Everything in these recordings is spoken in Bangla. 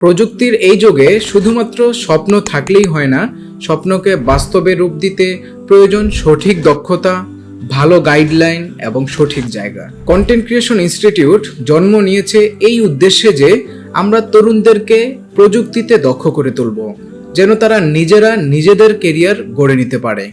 প্রযুক্তির এই যুগে শুধুমাত্র স্বপ্ন থাকলেই হয় না, স্বপ্নকে বাস্তবে রূপ দিতে প্রয়োজন সঠিক দক্ষতা, ভালো গাইডলাইন এবং সঠিক জায়গা। কন্টেন্ট ক্রিয়েশন ইনস্টিটিউট জন্ম নিয়েছে এই উদ্দেশ্যে যে আমরা তরুণদেরকে প্রযুক্তিতে দক্ষ করে তুলব, যেন তারা নিজেরা নিজেদের কেরিয়ার গড়ে নিতে পারে।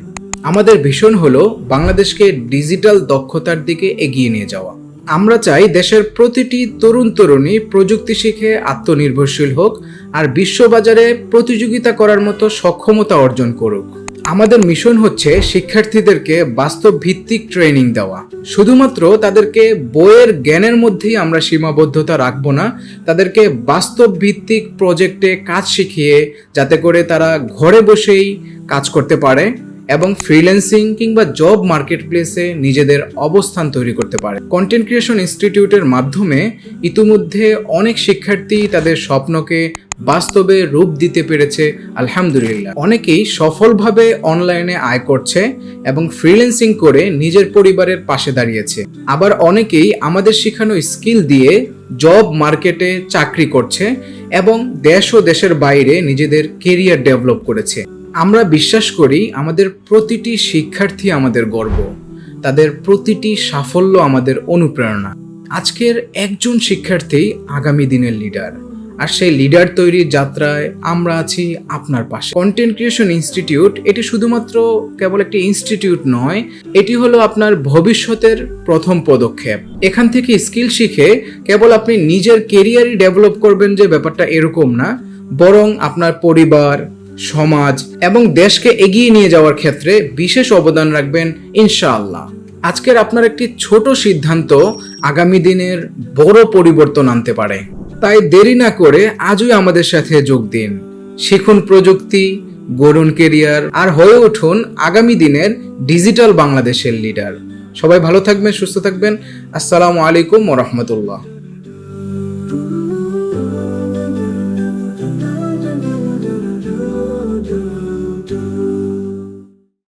আমাদের ভীষণ হলো বাংলাদেশকে ডিজিটাল দক্ষতার দিকে এগিয়ে নিয়ে যাওয়া। আমরা চাই দেশের প্রতিটি তরুণ তরুণী প্রযুক্তি শিখে আত্মনির্ভরশীল হোক আর বিশ্ববাজারে প্রতিযোগিতা করার মতো সক্ষমতা অর্জন করুক। আমাদের মিশন হচ্ছে শিক্ষার্থীদেরকে বাস্তব ভিত্তিক ট্রেনিং দেওয়া। শুধুমাত্র তাদেরকে বইয়ের জ্ঞানের মধ্যেই আমরা সীমাবদ্ধতা রাখব না, তাদেরকে বাস্তব ভিত্তিক প্রজেক্টে কাজ শিখিয়ে যাতে করে তারা ঘরে বসেই কাজ করতে পারে। এবং ফ্রিল্যান্সিং কিংবা জব মার্কেট প্লেসে নিজেদের অবস্থান তৈরি করতে পারে। কন্টেন্ট ক্রিয়েশন ইনস্টিটিউটের মাধ্যমে ইতিমধ্যে অনেক শিক্ষার্থী তাদের স্বপ্নকে বাস্তবে রূপ দিতে পেরেছে, আলহামদুলিল্লাহ। অনেকেই সফলভাবে অনলাইনে আয় করছে এবং ফ্রিল্যান্সিং করে নিজের পরিবারের পাশে দাঁড়িয়েছে। আবার অনেকেই আমাদের শেখানো স্কিল দিয়ে জব মার্কেটে চাকরি করছে এবং দেশ ও দেশের বাইরে নিজেদের কেরিয়ার ডেভেলপ করেছে। আমরা বিশ্বাস করি আমাদের প্রতিটি শিক্ষার্থী আমাদের গর্ব। তাদের প্রতিটি সাফল্য আমাদের অনুপ্রেরণা। আজকের একজন শিক্ষার্থী আগামী দিনের লিডার। আর সেই লিডার তৈরির যাত্রায় আমরা আছি আপনার পাশে। কন্টেন্ট ক্রিয়েশন ইনস্টিটিউট এটি শুধুমাত্র কেবল একটি ইনস্টিটিউট নয়, এটি হলো আপনার ভবিষ্যতের প্রথম পদক্ষেপ। এখান থেকে স্কিল শিখে কেবল আপনি নিজের কেরিয়ারই ডেভেলপ করবেন যে ব্যাপারটা এরকম না, বরং আপনার পরিবার সমাজ এবং দেশকে এগিয়ে নিয়ে যাওয়ার ক্ষেত্রে বিশেষ অবদান রাখবেন ইনশাআল্লাহ। আজকের আপনার একটি ছোট সিদ্ধান্ত আগামী দিনের বড় পরিবর্তন আনতে পারে। তাই দেরি না করে আজই আমাদের সাথে যোগ দিন। শিখুন প্রযুক্তি, গড়ুন কেরিয়ার আর হয়ে উঠুন আগামী দিনের ডিজিটাল বাংলাদেশের লিডার। সবাই ভালো থাকবেন, সুস্থ থাকবেন। আসসালামু আলাইকুম ওরহমতুল্লাহ